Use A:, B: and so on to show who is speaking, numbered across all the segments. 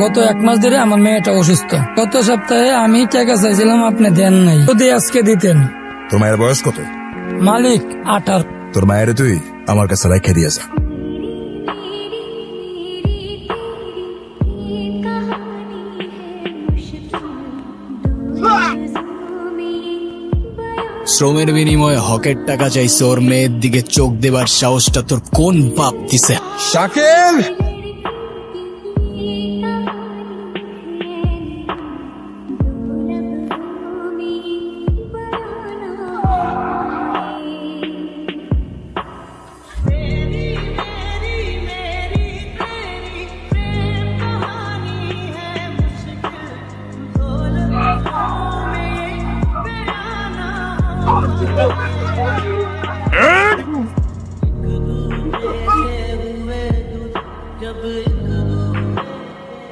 A: গত এক মাস ধরে আমার মেয়েটা অসুস্থ। গত সপ্তাহে আমি টাকা চাইছিলাম আপনি দেন নাই। যদি আজকে দিতেন।
B: তোর মায়ের বয়স কত?
A: মালিক আঠার।
B: তোর মায়ের তুই আমার কাছে রেখে দিয়েছে
C: শ্রমের বিনিময়ে হকের টাকা চাইছে ওর মেয়ের দিকে চোখ দেবার সাহসটা তোর কোন বাপ দিছে?
B: শাকিল!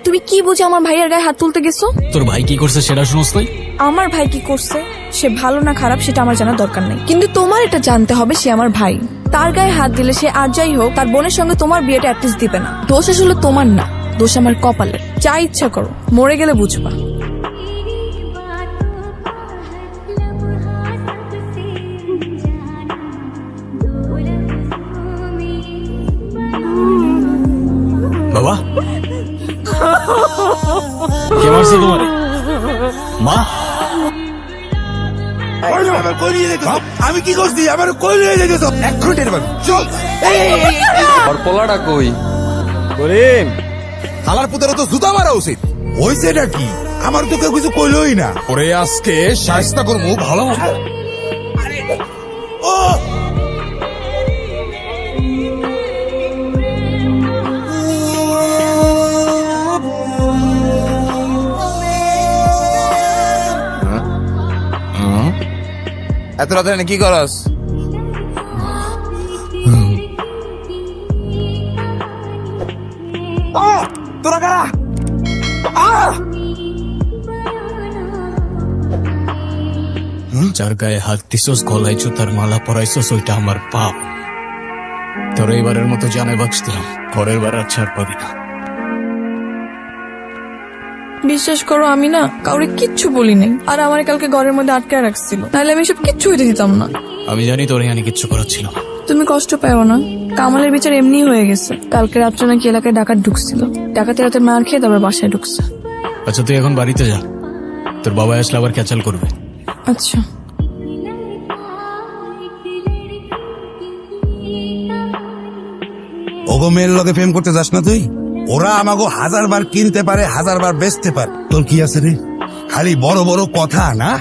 D: তুমি কি বুঝে আমার ভাইয়ের গায়ে হাত তুলতে গেছো?
C: তোর ভাই কি করছে সেটা শুনোস তুই
D: আমার ভাই কি করছে? সে ভালো না খারাপ সেটা আমার জানার দরকার নাই। কিন্তু তোমার এটা জানতে হবে সে আমার ভাই। তার গায়ে হাত দিলে সে আর যাই হোক তার বোনের সঙ্গে তোমার বিয়েটা অ্যাটলিস্ট দিবে না। দোষ আসলে তোমার না দোষ আমার কপালের। যা ইচ্ছা করো মরে গেলে বুঝবা।
C: কে মারছে তোমার? মা?
B: আমার কই আমি কি করছি? আমার কই নিয়ে যেতেছ? এক ঘণ্টার বাকি চল।
E: আর পোলাটা কই?
B: করিম। হালার পুতের তো জুতা মারা উচিত। এটা কি? আমার তো কেউ কিছু কইলই না। ওরে আজকে সাহস্তা করব ভালো মতো
E: এত রাতে এনে কি করস?
B: তোরা কারা?
C: যার গায়ে হাত দিছস গলায় জুতার মালা পরাইছস ওইটা আমার পাপ। তোর এবারের মতো জানে দিলাম পরের বার আর ছাড় পাবি না।
D: বিশ্বাস করো আমি না কাউরে কিচ্ছু বলি নাই আর আমার কালকে ঘরের মধ্যে আটকে রাখছিল। তাহলে আমি সব কিচ্ছু হইতে দিতাম না।
C: আমি জানি তোর এখানে কিচ্ছু করার ছিল। না
D: তুমি কষ্ট পাও না। কামালের বিচার এমনি হয়ে গেছে। কালকে রাত্রে নাকি এলাকায় ডাকাত ঢুকছিল। ডাকাতে রাতে মার খেয়ে তারপর বাসায় ঢুকছে।
C: আচ্ছা তুই এখন বাড়িতে যা। তোর বাবা আসলে আবার ক্যাচাল করবে।
D: আচ্ছা।
B: ওগো মেয়ের লগে প্রেম করতে যাস না তুই? ওরা আমাকে হাজার বার কিনতে পারে হাজার বার বেচতে পারে। তোর কি আছে রে? খালি বড় বড় কথা না?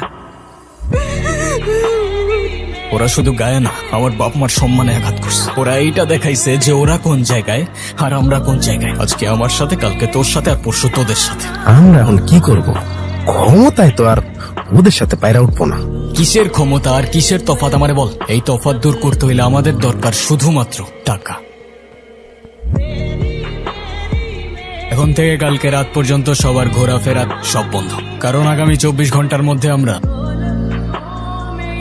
C: ওরা শুধু গায়ে না আমার বাপ মার সম্মানে আঘাত করছে। ওরা এইটা দেখাইছে যে ওরা কোন জায়গায় আর আমরা কোন জায়গায়। আজকে আমার সাথে কালকে তোর সাথে আর পরশু তোদের সাথে।
F: আমরা এখন কি করব? ক্ষমতায় তো আর ওদের সাথে পায়রা উঠবো না।
C: কিসের ক্ষমতা আর কিসের তফাত আমারে বল? এই তফাত দূর করতে হইলে আমাদের দরকার শুধুমাত্র টাকা। এখন থেকে কালকে রাত পর্যন্ত সবার ঘোরাফেরা সব বন্ধ। কারণ আগামী চব্বিশ ঘণ্টার মধ্যে আমরা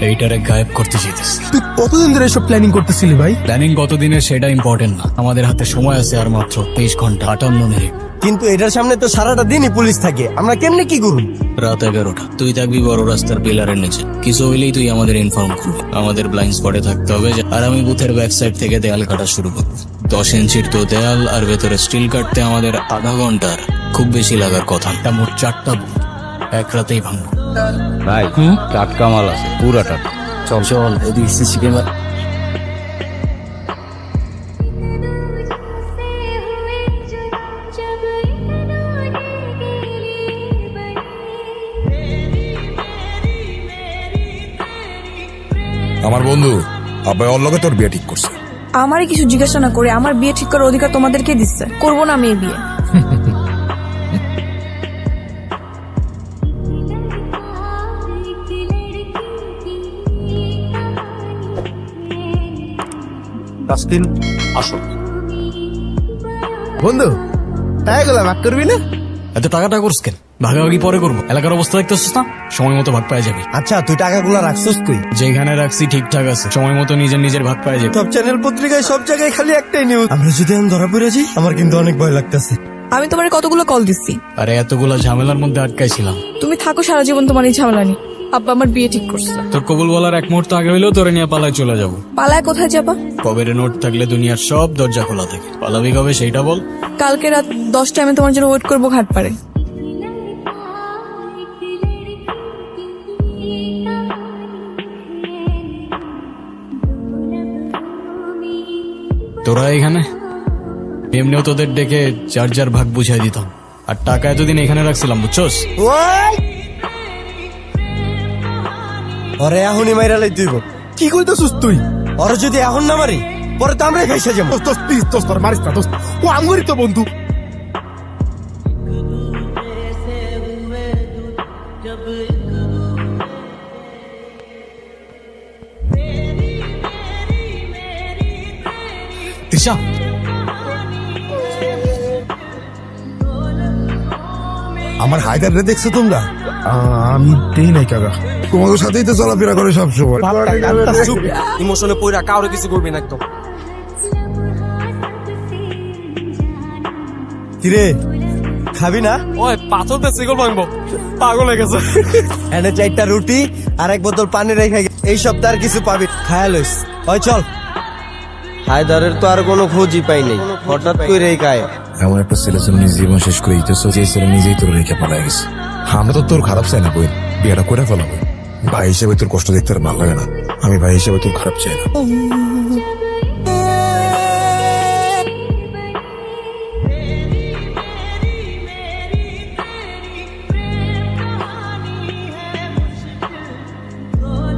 C: এইটারে গায়েব করতে যেতেছি
F: তুই কতদিন ধরে এসব প্ল্যানিং করতেছিলি ভাই?
C: প্ল্যানিং কতদিনের সেটা ইম্পর্টেন্ট না। আমাদের হাতে সময় আছে আর মাত্র তেইশ ঘণ্টা। আটান্ন মিনিট।
G: কিন্তু এটার সামনে তো সারাটা দিনই পুলিশ থাকে। আমরা কেমনে কি করুন
C: রাত এগারোটা। তুই থাকবি বড় রাস্তার পিলারের নিচে। কিছু হইলেই তুই আমাদের ইনফর্ম করবি। আমাদের ব্লাইন্ড স্পটে থাকতে হবে আর আমি বুথের ব্যাক সাইড থেকে দেয়াল কাটা শুরু করব। দশ ইঞ্চির তো দেয়াল আর ভেতরে স্টিল কাটতে আমাদের আধা ঘণ্টার খুব বেশি লাগার কথা না। মোট চারটা বুথ এক রাতেই ভাঙবো
E: ভাই টাটকা মাল আছে পুরা টাটকা।
C: চল চল এদিকে ক্যামেরা
B: আমার বন্ধু আব্বাই ওর লগে তোর বিয়ে ঠিক করছে।
D: আমারই কিছু জিজ্ঞাসা না করে আমার বিয়ে ঠিক করার অধিকার তোমাদেরকে দিচ্ছে। করব না আমি এই বিয়ে।
G: আসো।
F: বন্ধু তাই গেলাম ভাগ করবি না?
C: এত টাকাটা করস কেন? ভাগাভাগি পরে করব। এলাকার অবস্থা দেখতেছিস না? সময় মতো ভাগ পাওয়া যাবে।
G: আচ্ছা তুই টাকাগুলো রাখছিস তুই
C: যেখানে রাখছি ঠিকঠাক আছে। সময় মতো নিজের নিজের ভাগ পাওয়া যাবে।
G: সব চ্যানেল পত্রিকায় সব জায়গায় খালি একটাই নিউজ আমরা যদি আমি ধরা পড়ে যাই আমার কিন্তু অনেক ভয় লাগতেছে।
D: আমি তোমার কতগুলো কল দিচ্ছি?
C: আরে এতগুলা ঝামেলার মধ্যে আটকাইছিলাম।
D: তুমি থাকো সারা জীবন তোমার এই ঝামেলা নিয়ে। আব্বা আমার বিয়ে ঠিক করছে।
C: তোর কবুল বলার এক মুহূর্ত আগে হইলেও তোরে নিয়ে পালায় চলে যাব।
D: পালায় কোথায় যাবা?
C: কবের নোট থাকলে দুনিয়ার সব দরজা খোলা থাকে। পালাবি কবে সেইটা বল।
D: কালকে রাত দশটায় আমি তোমার জন্য ওয়েট করব ঘাট পারে
C: তোরা এখানে? এমনিও তোদের ডেকে চার্জার ভাগ বুঝাই দিতাম। আর টাকা এতদিন এখানে রাখছিলাম বুঝছস!
G: ওরে এখনই মাইরা লাই তুইব
F: কি কইতেছিস তুই?
G: ওরে যদি এখন না মারি পরে তো আমরা খাইসা যাব।
F: দোস্ত প্লিজ মারিস না দোস্ত। ও আমগরি তো বন্ধু।
B: আমার হায়দার রে দেখছ তোমরা?
F: আমি দেই নাই কাকা
B: তোমাদের সাথেই তো চলাফেরা করে সবসময়।
G: ইমোশনে পইরা কাউরে কিছু করবি না একদম। কিরে খাবি না?
H: ওই পাথর দিয়ে সিগল ভাঙবো। পাগল হয়ে গেছে।
G: এনে চারটা রুটি আর এক বোতল পানি রেখে এই সপ্তাহে আর কিছু পাবি। খায়া লইস। ওই চল। হায়দারের তো আর কোনো খোঁজই পাই নাই। হঠাৎ করে এই গায়ে।
B: এমন একটা ছেলে ছিল নিজের জীবন শেষ করে দিতেছ যে ছেলে নিজেই তোর রেখে পালাই গেছে। আমরা তো তোর খারাপ চাই না বই বিয়েটা করে ফেলাবো ভাই হিসেবে তোর কষ্ট দেখতে আর ভালো লাগে না। আমি ভাই হিসেবে তোর খারাপ চাই না।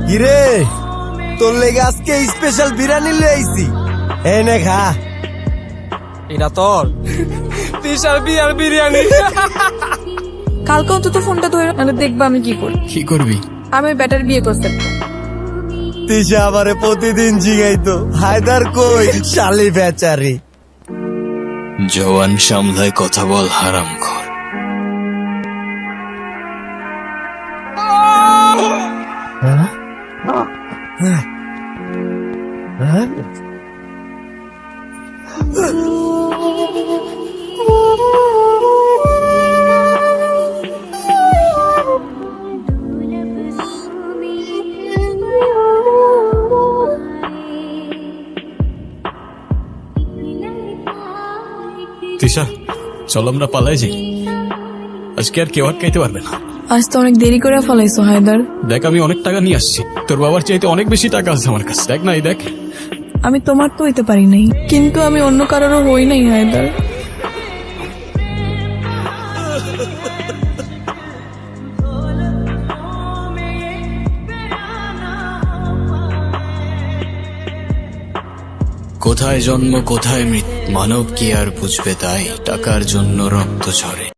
G: কিরে? তোর লেগে আজকে স্পেশাল বিরিয়ানি লই আইছি। এই নে খা।
H: এটা তোর। তিসার বিয়ার বিরিয়ানি।
D: কালকে অন্তত ফোনটা ধরে নাহলে দেখবা আমি কি করি।
C: কি করবি?
D: আমি ব্যাটার বিয়ে করতে
G: তিশা আমারে প্রতিদিন জিগাইতো। হায়দার কই? শালি বেচারি।
C: জওয়ান সামলায় কথা বল হারাম ঘর। তিশা চল আমরা পালাই যাই। আজকে আর কেউ আটকাইতে পারবে না।
D: আজ তো অনেক দেরি করে ফেলাইছো হায়দার।
C: দেখ আমি অনেক টাকা নিয়ে আসছি। তোর বাবার চাইতে অনেক বেশি টাকা আছে আমার কাছে। দেখ নাই দেখ।
D: আমি তোমার তো হইতে পারি নাই। কিন্তু আমি অন্য কারোরও হই নাই হায়দার।
C: কোথায় জন্ম কোথায় মৃত্যু? মানব কি আর বুঝবে তাই? টাকার জন্য রক্ত ঝরে।